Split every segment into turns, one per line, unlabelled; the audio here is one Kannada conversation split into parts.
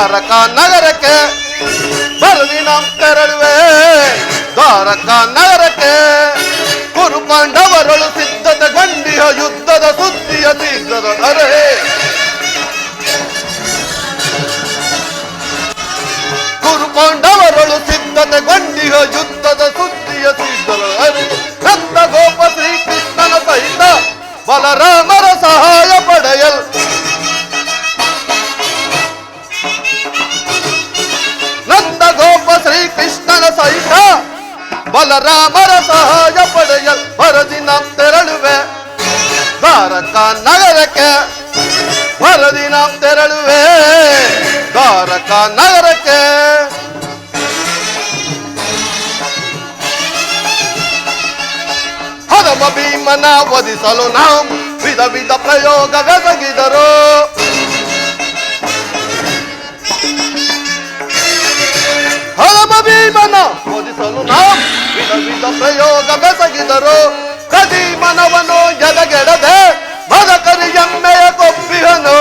ದ್ವಾರಕಾ ನಗರಕ್ಕೆ ಬರದಿನ ತೆರಳುವೆ. ದ್ವಾರಕ ನಗರಕ್ಕೆ ಕುರುಪಾಂಡವರಳು ಸಿದ್ಧತೆಗೊಂಡಿಹ ಯುದ್ಧದ ಸುದ್ದಿಯ ಶೀಘ್ರದ ಅರೆ ಕುರುಪಾಂಡವರಳು ಪಾಂಡವರಳು ಸಿದ್ಧತೆಗೊಂಡಿಹ ಯುದ್ಧದ ಸುದ್ದಿಯ ಶೀಘ್ರದ ಅರೆ ನಂದ ಗೋಪ ಶ್ರೀಕೃಷ್ಣನ ಸಹಿತ ಬಲರಾಮರ ಬಲರಾಮರ ಸಹಾಯ ಪಡೆಯಲ್ ಬರದಿನ ತೆರಳುವೆ. ದ್ವಾರಕಾ ನಗರಕ್ಕೆ ಬರದಿನ ತೆರಳುವೆ. ದ್ವಾರಕಾ ನಗರಕ್ಕೆ. ಹದಮ ಭೀಮನ ವಧಿಸಲು ನಾವು ವಿಧ ವಿಧ ಪ್ರಯೋಗವೆಸಗಿದರು ಹಲಮ ಭೀಮನ ಓದಿಸಲು ನಾವು ವಿಧ ಪ್ರಯೋಗ ಬೆಸಗಿದರು ಕದಿ ಮನವನು ಎದಗೆಡದೆ ಬದಕರಿ ಎಮ್ಮೆಯ ಕೊಪ್ಪಿಹನು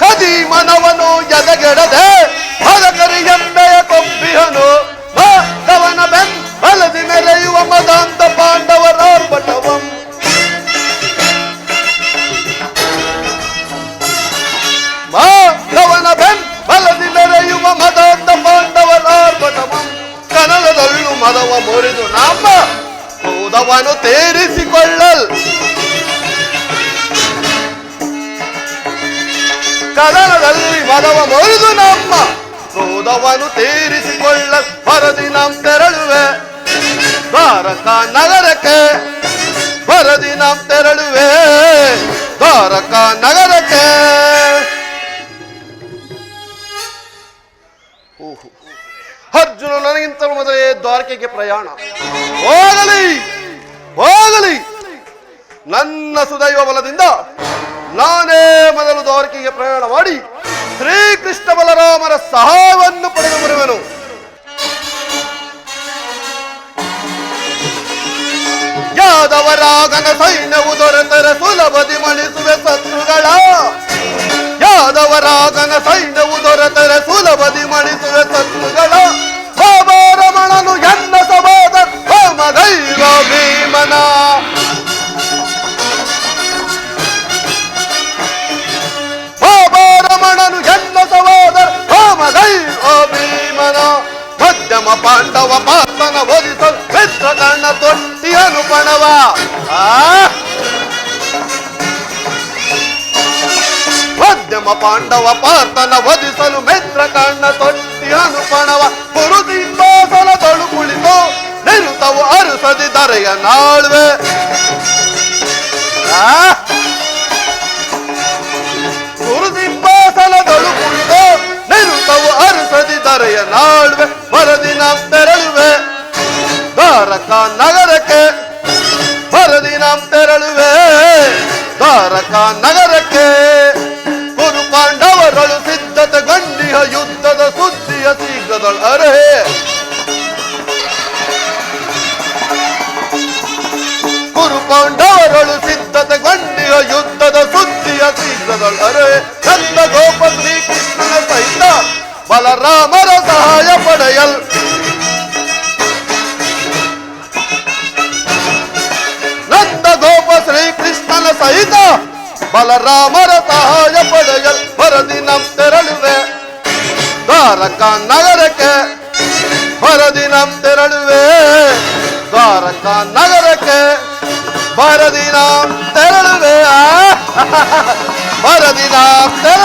ಕದಿ ಮನವನು ಎದಗೆಡದೆ ಬದಕರಿ ಎಮ್ಮೆಯ ಕೊಪ್ಪಿಹನು ಮುರಿದು ನಮ್ಮ ಹೋದವನು ತೇರಿಸಿಕೊಳ್ಳಲ್. ಕದನದಲ್ಲಿ ಮದವ ಮುರಿದು ನಮ್ಮ ಹೋದವನು ತೀರಿಸಿಕೊಳ್ಳ ಬರದಿ ನಮ್ ತೆರಳುವೆ ಭಾರತ ನಗರಕ್ಕೆ. ಬರದಿ ನಮ್ ತೆರಳುವೆ, ದ್ವಾರಕ ನಗರಕ್ಕೆ. ಅರ್ಜುನ ನನಗಿಂತಲೂ ಮೊದಲೇ ದ್ವಾರಕೆಗೆ ಪ್ರಯಾಣ. ಹೋಗಲಿ ಹೋಗಲಿ. ನನ್ನ ಸುದೈವ ಬಲದಿಂದ ನಾನೇ ಮೊದಲು ದ್ವಾರಕೆಗೆ ಪ್ರಯಾಣ ಮಾಡಿ ಶ್ರೀಕೃಷ್ಣ ಬಲರಾಮರ ಸಹಾಯವನ್ನು ಪಡೆದು ಬರುವೆನು. ಯಾದವರಾಗನ ಸೈನ್ಯವು ದೊರೆತರೆ ಸುಲಭದಿ ಮಣಿಸುವೆ ಶತ್ರುಗಳ ಯಾದವರಾಗನ ಸೈನ್ಯವು ದೊರೆತರೆ ಸುಲಭದಿ ಮಣಿಸುವೆ ಶತ್ರುಗಳ హైరో భీమనా రమణను జన్మ సోదర హోమధైరో భీమనా మధ్యమ పాండవ పాతన వరిస చిత్రకర్ణ తొట్టి అనుపణవా? మధ్యమ పాండవ పాతన వదిసలు మిత్రకర్ణ తొట్టి అనుపణవ? ಆ? ಗುರುದಿಂಬಾಸಲದಳು ಕುಳಿತು ನಿರುತವು ಅರಸದಿ ದರೆಯ ನಾಳ್ವೆ. ಬರದಿನ ತೆರಳುವೆ. ದ್ವಾರಕಾ ನಗರಕ್ಕೆ. ಬರದಿನ ತೆರಳುವೆ. ದ್ವಾರಕಾ ನಗರಕ್ಕೆ. ಗುರು ಪಾಂಡವರಳು ಸಿದ್ಧತೆಗೊಂಡಿಹ ಯುದ್ಧದ ಸುದ್ದಿಯ ಶೀಘ್ರದಳು ಅರೆ ಕುರು ಪಾಂಡವರಳು ಸಿದ್ಧತೆಗೊಂಡಿಹ ಯುದ್ಧದ ಸುದ್ದಿಯ ಶೀಘ್ರದಳು ಅರೆ ಚಂದ ಗೋಪ ಶ್ರೀಕೃಷ್ಣನ ಸಹಿತ ಬಲರಾಮರ ಸಹಾಯ ಪಡೆಯಲ್ ನಂದ ಗೋಪ ಶ್ರೀಕೃಷ್ಣನ ಸಹಿತ ಬಲರಾಮರ ಸಹಾಯ ಪಡೆಯಲ್ ಬರದಿ ನಮ್ ತೆರಳುವೆ ದ್ವಾರಕಾ ನಗರಕ್ಕೆ ಬರದಿ ನಮ್ ತೆರಳುವೆ ದ್ವಾರಕಾ ನಗರಕ್ಕೆ Paradina, te ah. lo Paradina, te